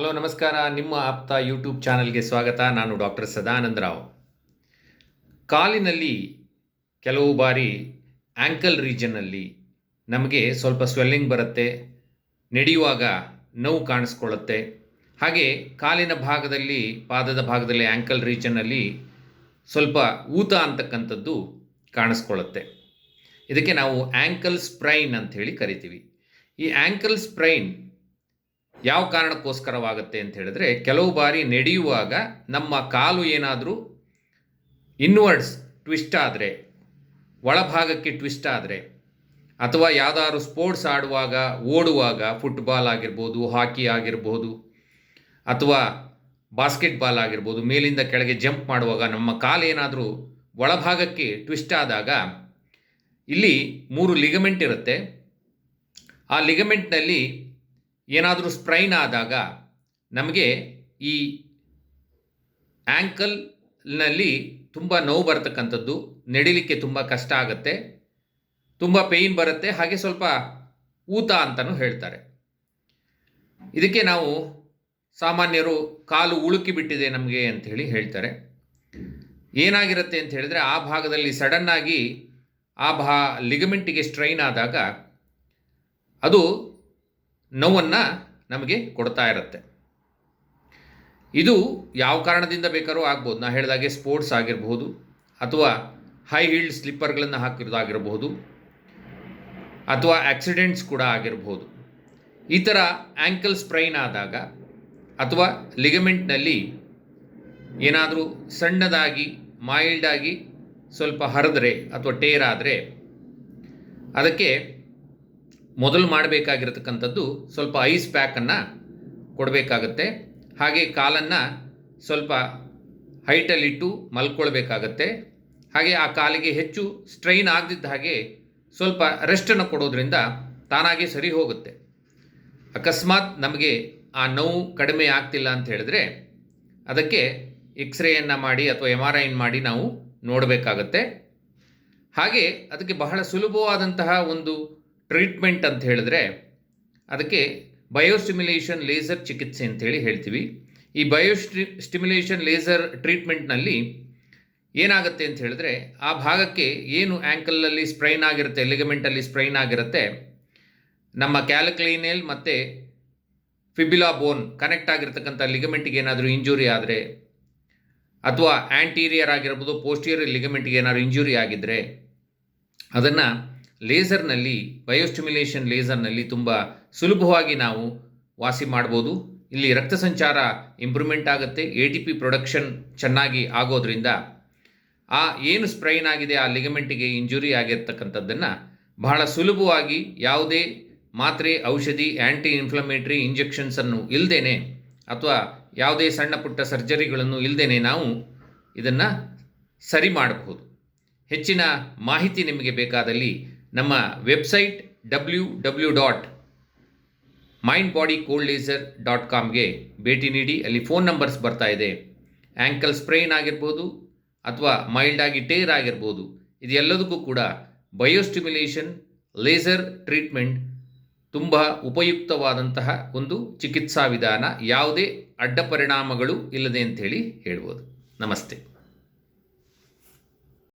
Hello, ನಮಸ್ಕಾರ. ನಿಮ್ಮ ಆಪ್ತ ಯೂಟ್ಯೂಬ್ ಚಾನಲ್ಗೆ ಸ್ವಾಗತ. ನಾನು ಡಾಕ್ಟರ್ ಸದಾನಂದ ರಾವ್. ಕಾಲಿನಲ್ಲಿ ಕೆಲವು ಬಾರಿ ಆ್ಯಂಕಲ್ ರೀಜನ್ನಲ್ಲಿ ನಮಗೆ ಸ್ವಲ್ಪ ಸ್ವೆಲ್ಲಿಂಗ್ ಬರುತ್ತೆ. ನಡೆಯುವಾಗ ನೋವು ಕಾಣಿಸ್ಕೊಳ್ಳುತ್ತೆ. ಹಾಗೆ ಕಾಲಿನ ಭಾಗದಲ್ಲಿ, ಪಾದದ ಭಾಗದಲ್ಲಿ ಆ್ಯಂಕಲ್ ರೀಜನ್ನಲ್ಲಿ ಸ್ವಲ್ಪ ಊತ ಅಂತಕ್ಕಂಥದ್ದು ಕಾಣಿಸ್ಕೊಳ್ಳುತ್ತೆ. ಇದಕ್ಕೆ ನಾವು ಆ್ಯಂಕಲ್ ಸ್ಪ್ರೈನ್ ಅಂತ ಹೇಳಿ ಕರಿತೀವಿ. ಈ ಆ್ಯಂಕಲ್ ಸ್ಪ್ರೈನ್ ಯಾವ ಕಾರಣಕ್ಕೋಸ್ಕರವಾಗುತ್ತೆ ಅಂತ ಹೇಳಿದ್ರೆ, ಕೆಲವು ಬಾರಿ ನಡೆಯುವಾಗ ನಮ್ಮ ಕಾಲು ಏನಾದರೂ ಇನ್ವರ್ಡ್ಸ್ ಟ್ವಿಸ್ಟ್ ಆದರೆ, ಒಳಭಾಗಕ್ಕೆ ಟ್ವಿಸ್ಟ್ ಆದರೆ, ಅಥವಾ ಯಾವುದಾದ್ರು ಸ್ಪೋರ್ಟ್ಸ್ ಆಡುವಾಗ, ಓಡುವಾಗ ಫುಟ್ಬಾಲ್ ಆಗಿರ್ಬೋದು ಹಾಕಿ ಆಗಿರ್ಬೋದು, ಅಥವಾ ಬಾಸ್ಕೆಟ್ಬಾಲ್ ಆಗಿರ್ಬೋದು, ಮೇಲಿಂದ ಕೆಳಗೆ ಜಂಪ್ ಮಾಡುವಾಗ ನಮ್ಮ ಕಾಲು ಏನಾದರೂ ಒಳಭಾಗಕ್ಕೆ ಟ್ವಿಸ್ಟ್ ಆದಾಗ, ಇಲ್ಲಿ ಮೂರು ಲಿಗಮೆಂಟ್ ಇರುತ್ತೆ. ಆ ಲಿಗಮೆಂಟ್ನಲ್ಲಿ ಏನಾದರೂ ಸ್ಪ್ರೈನ್ ಆದಾಗ ನಮಗೆ ಈ ಆ್ಯಂಕಲ್ನಲ್ಲಿ ತುಂಬ ನೋವು ಬರತಕ್ಕಂಥದ್ದು, ನಡಿಲಿಕ್ಕೆ ತುಂಬ ಕಷ್ಟ ಆಗುತ್ತೆ, ತುಂಬ ಪೇಯ್ನ್ ಬರುತ್ತೆ, ಹಾಗೆ ಸ್ವಲ್ಪ ಊತ ಅಂತಲೂ ಹೇಳ್ತಾರೆ. ಇದಕ್ಕೆ ನಾವು ಸಾಮಾನ್ಯರು ಕಾಲು ಉಳುಕಿ ಬಿಟ್ಟಿದೆ ನಮಗೆ ಅಂಥೇಳಿ ಹೇಳ್ತಾರೆ. ಏನಾಗಿರುತ್ತೆ ಅಂತ ಹೇಳಿದ್ರೆ ಆ ಭಾಗದಲ್ಲಿ ಸಡನ್ನಾಗಿ ಆ ಭಾ ಲಿಗಮೆಂಟಿಗೆ ಸ್ಟ್ರೈನ್ ಆದಾಗ ಅದು ನೋವನ್ನು ನಮಗೆ ಕೊಡ್ತಾ ಇರುತ್ತೆ. ಇದು ಯಾವ ಕಾರಣದಿಂದ ಬೇಕಾದ್ರೂ ಆಗ್ಬೋದು. ನಾ ಹೇಳಿದಾಗೆ ಸ್ಪೋರ್ಟ್ಸ್ ಆಗಿರಬಹುದು ಅಥವಾ ಹೈ ಹೀಲ್ಡ್ ಸ್ಲಿಪ್ಪರ್ಗಳನ್ನು ಹಾಕಿರೋದಾಗಿರಬಹುದು ಅಥವಾ ಆಕ್ಸಿಡೆಂಟ್ಸ್ ಕೂಡ ಆಗಿರಬಹುದು. ಈ ಥರ ಆ್ಯಂಕಲ್ ಸ್ಪ್ರೈನ್ ಆದಾಗ ಅಥವಾ ಲಿಗಮೆಂಟ್ನಲ್ಲಿ ಏನಾದರೂ ಸಣ್ಣದಾಗಿ ಮೈಲ್ಡಾಗಿ ಸ್ವಲ್ಪ ಹರಿದ್ರೆ ಅಥವಾ ಟೇರ್ ಆದರೆ ಅದಕ್ಕೆ ಮೊದಲು ಮಾಡಬೇಕಾಗಿರತಕ್ಕಂಥದ್ದು ಸ್ವಲ್ಪ ಐಸ್ ಪ್ಯಾಕನ್ನು ಕೊಡಬೇಕಾಗತ್ತೆ. ಹಾಗೆ ಕಾಲನ್ನು ಸ್ವಲ್ಪ ಹೈಟಲ್ಲಿಟ್ಟು ಮಲ್ಕೊಳ್ಬೇಕಾಗತ್ತೆ. ಹಾಗೆ ಆ ಕಾಲಿಗೆ ಹೆಚ್ಚು ಸ್ಟ್ರೈನ್ ಆಗದಿದ್ದ ಹಾಗೆ ಸ್ವಲ್ಪ ರೆಸ್ಟನ್ನು ಕೊಡೋದ್ರಿಂದ ತಾನಾಗೆ ಸರಿ ಹೋಗುತ್ತೆ. ಅಕಸ್ಮಾತ್ ನಮಗೆ ಆ ನೋವು ಕಡಿಮೆ ಆಗ್ತಿಲ್ಲ ಅಂತ ಹೇಳಿದ್ರೆ ಅದಕ್ಕೆ ಎಕ್ಸ್ರೇಯನ್ನು ಮಾಡಿ ಅಥವಾ ಎಂ ಆರ್ ಐನ್ ಮಾಡಿ ನಾವು ನೋಡಬೇಕಾಗತ್ತೆ. ಹಾಗೆ ಅದಕ್ಕೆ ಬಹಳ ಸುಲಭವಾದಂತಹ ಒಂದು ಟ್ರೀಟ್ಮೆಂಟ್ ಅಂತ ಹೇಳಿದ್ರೆ ಅದಕ್ಕೆ ಬಯೋಸ್ಟಿಮ್ಯುಲೇಷನ್ ಲೇಸರ್ ಚಿಕಿತ್ಸೆ ಅಂತೇಳಿ ಹೇಳ್ತೀವಿ. ಈ ಬಯೋಸ್ಟಿ ಸ್ಟಿಮ್ಯುಲೇಷನ್ ಲೇಸರ್ ಟ್ರೀಟ್ಮೆಂಟ್ನಲ್ಲಿ ಏನಾಗುತ್ತೆ ಅಂತ ಹೇಳಿದ್ರೆ ಆ ಭಾಗಕ್ಕೆ ಏನು ಆ್ಯಂಕಲಲ್ಲಿ ಸ್ಪ್ರೈನ್ ಆಗಿರುತ್ತೆ, ಲಿಗಮೆಂಟಲ್ಲಿ ಸ್ಪ್ರೈನ್ ಆಗಿರುತ್ತೆ, ನಮ್ಮ ಕ್ಯಾಲಕ್ಲೈನೇಲ್ ಮತ್ತು ಫಿಬಿಲಾ ಬೋನ್ ಕನೆಕ್ಟ್ ಆಗಿರ್ತಕ್ಕಂಥ ಲಿಗಮೆಂಟ್ಗೆ ಏನಾದರೂ ಇಂಜುರಿ ಆದರೆ ಅಥವಾ ಆ್ಯಂಟೀರಿಯರ್ ಆಗಿರ್ಬೋದು, ಪೋಸ್ಟಿಯರ್ ಲಿಗಮೆಂಟ್ಗೆ ಏನಾದರೂ ಇಂಜುರಿ ಆಗಿದ್ದರೆ ಅದನ್ನು ಲೇಸರ್ನಲ್ಲಿ, ಬಯೋಸ್ಟಿಮ್ಯುಲೇಷನ್ ಲೇಸರ್ನಲ್ಲಿ ತುಂಬ ಸುಲಭವಾಗಿ ನಾವು ವಾಸಿ ಮಾಡ್ಬೋದು. ಇಲ್ಲಿ ರಕ್ತ ಸಂಚಾರ ಇಂಪ್ರೂವ್ಮೆಂಟ್ ಆಗುತ್ತೆ. ಎ ಟಿ ಪಿ ಪ್ರೊಡಕ್ಷನ್ ಚೆನ್ನಾಗಿ ಆಗೋದ್ರಿಂದ ಆ ಏನು ಸ್ಪ್ರೈನ್ ಆಗಿದೆ, ಆ ಲಿಗಮೆಂಟಿಗೆ ಇಂಜುರಿ ಆಗಿರ್ತಕ್ಕಂಥದ್ದನ್ನು ಬಹಳ ಸುಲಭವಾಗಿ ಯಾವುದೇ ಮಾತ್ರೆ, ಔಷಧಿ ಆ್ಯಂಟಿ ಇನ್ಫ್ಲಮೇಟ್ರಿ ಇಂಜೆಕ್ಷನ್ಸನ್ನು ಇಲ್ಲದೇನೆ ಅಥವಾ ಯಾವುದೇ ಸಣ್ಣ ಪುಟ್ಟ ಸರ್ಜರಿಗಳನ್ನು ಇಲ್ಲದೇನೆ ನಾವು ಇದನ್ನು ಸರಿ ಮಾಡಬಹುದು. ಹೆಚ್ಚಿನ ಮಾಹಿತಿ ನಿಮಗೆ ಬೇಕಾದಲ್ಲಿ ನಮ್ಮ website W W dot mind body cold laser dot ಕಾಮ್ಗೆ ಭೇಟಿ ನೀಡಿ, ಅಲ್ಲಿ ಫೋನ್ ನಂಬರ್ಸ್ ಬರ್ತಾ ಇದೆ. ಆ್ಯಂಕಲ್ ಸ್ಪ್ರೈನ್ ಆಗಿರ್ಬೋದು ಅಥವಾ ಮೈಲ್ಡ್ ಆಗಿ ಟೇರ್ ಆಗಿರ್ಬೋದು. ಇದೆಲ್ಲದಕ್ಕೂ ಕೂಡ ಬಯೋಸ್ಟಿಮ್ಯುಲೇಷನ್ ಲೇಸರ್ ಟ್ರೀಟ್ಮೆಂಟ್ ತುಂಬ ಉಪಯುಕ್ತವಾದಂತಹ ಒಂದು ಚಿಕಿತ್ಸಾ ವಿಧಾನ. ಯಾವುದೇ ಅಡ್ಡ ಪರಿಣಾಮಗಳು ಇಲ್ಲದೆ ಅಂಥೇಳಿ ಹೇಳ್ಬೋದು. ನಮಸ್ತೆ.